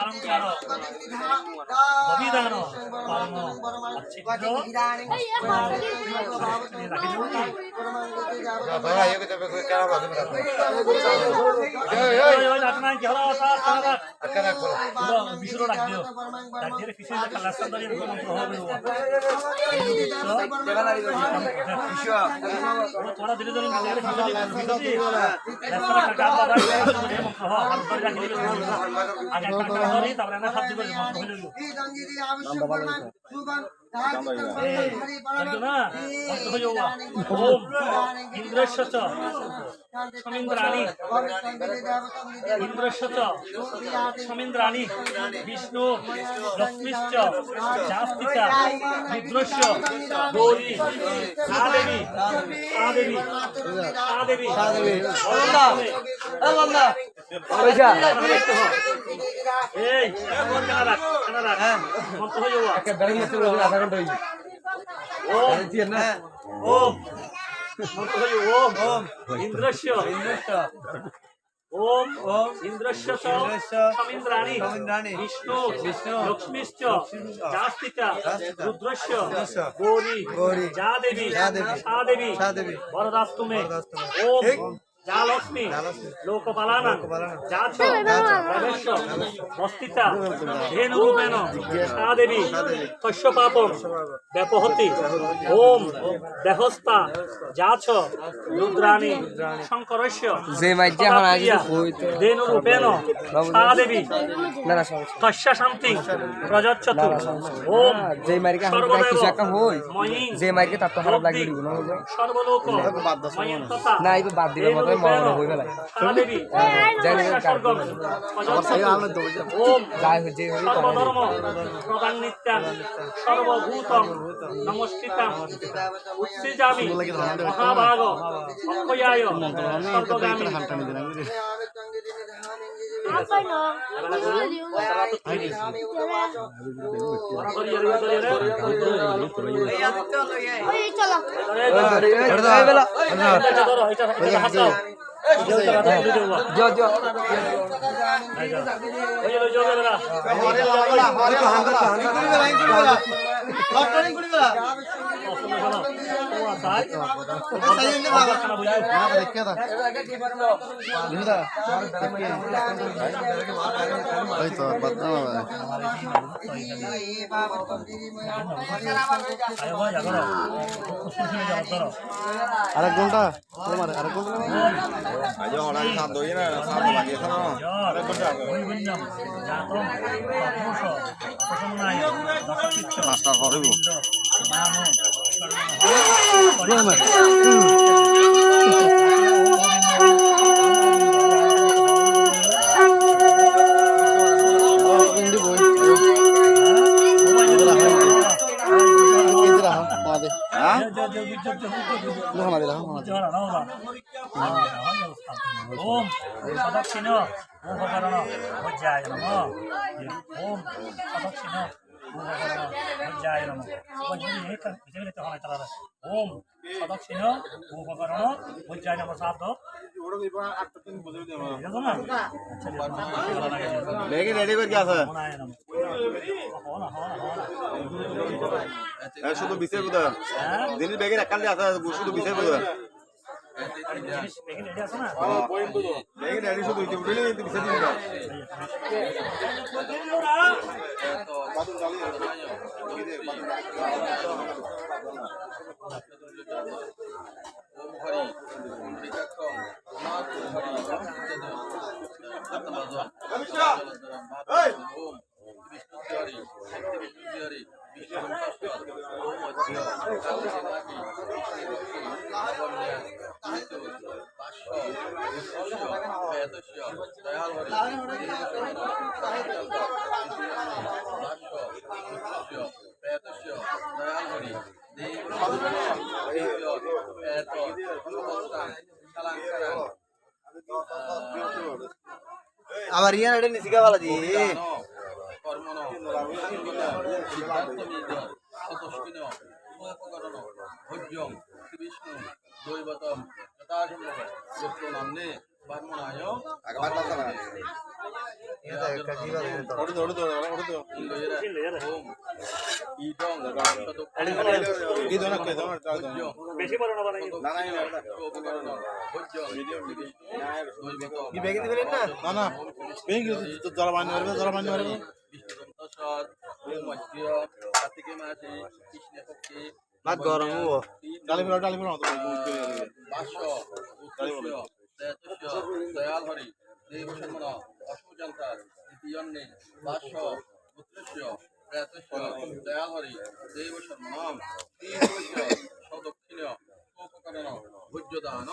అలంకారం అభిధానం పరమం বিষ্ণু ইন্দ্রস্য চ সমীন্দ্রাণী ইন্দ্রস্য চ সমীন্দ্রাণী বিষ্ণু লক্ষ্মীশ্চ জাস্তিকা নিদ্রস্য গৌরী। সাদেবী। সাদেবী। সাদেবী। সাদেবী। মন্ত্র হয়ে ইন্দ্রস্য। ওম। ওম। ইন্দ্রস্য চ সমীন্দ্রাণী সমীন্দ্রাণী বিষ্ণু। বিষ্ণু। লক্ষ্মীশ্চ। জাস্তিকা। জাস্তিকা। রুদ্রস্য। রুদ্রস্য। গৌরী। গৌরী। যা দেবী। যা দেবী। সা দেবী। সা দেবী। বরদাস্তুমে। ওম। যা লক্ষ্মী। লোকপালানা লোকপালানা। যা ছ দেবেশ্য মস্তিতা দেবী পাপম ব্যাপহতি ওম দেহস্তা রুদ্রাণী শঙ্করস্য দেবী তস্য শান্তি। ওম ময়িং? সর্বলোক না এই বাদ দিলে মনে হয় মনে হয়ে গেল সাদেবী জানি না কার ওম যাই হোক যে হই তাই প্রদান নিত্যাং সর্বভূতং নমস্কৃতাং উৎসিজামি মহাভাগ অক্ষয়ায় সর্বগামী जो जो ওই তো বদনাম আরেক ঘণ্টা। তোমার আরেক ঘণ্টা আজ অনেক সাত দই না সাত লাগিয়েছে না আরেক ঘণ্টা নাস্তা করব ইন্দি হ্যাঁ আমাদের রাখো আমাদের ওম সদক্ষিণ উপকরণ ভজ্জায় নম ওম সদক্ষিণ ভজ্জায় নম ওম সদক্ষিণ উপকরণ ভজ্জায় নম সাধ্য রেডি করে আছে? শুধু বিছে বুদা দিনের ব্যাগের একান্তে আছে শুধু বিছে বুদা ব্যাগে রেডি শুধু উঠে বিছে দিন ইয়ার এটা নিচে গাওয়ালা দি সতস্কিন উপকরণ ভোজ্যং শ্রীবিষ্ণু দৈবতম যথাসম্ভব যুক্ত নামনে ব্রাহ্মণায় আগে বাদ দাও না ওড়ে দৌড়ে দৌড়ে ওড়ে দৌড়ে ইন্দ্রয়ের ওম ইদং কি দোনা কে দোনা তাও দোনা ভোজ্যং বেশি বড় না বানাই না না উপকরণ ভোজ্যং শ্রীবিষ্ণু দৈবতম। না জল মারবে জল মারবে ভাত গরম হব ডালি ফেলা ডালি ফেলা তো বাস্য উৎকৃষ্ট দয়াতুষ্য দয়াধরি দেবসন্মন অসুজন্তার দ্বিতীয়ন্নে বাস্য উৎকৃষ্ট প্রেতস্য দয়াধরি দেবসন্মন তীর্থ সদক্ষিণ উপকরণ ভোজ্যদান